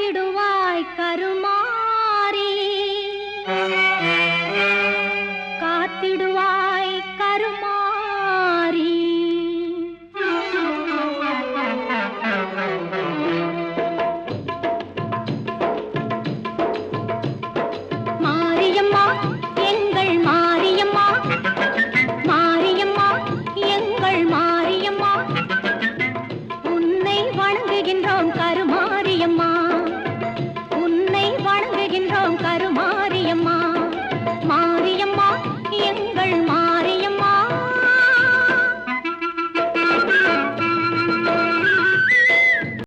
காத்திடுவாய் கருமாறி. கருமா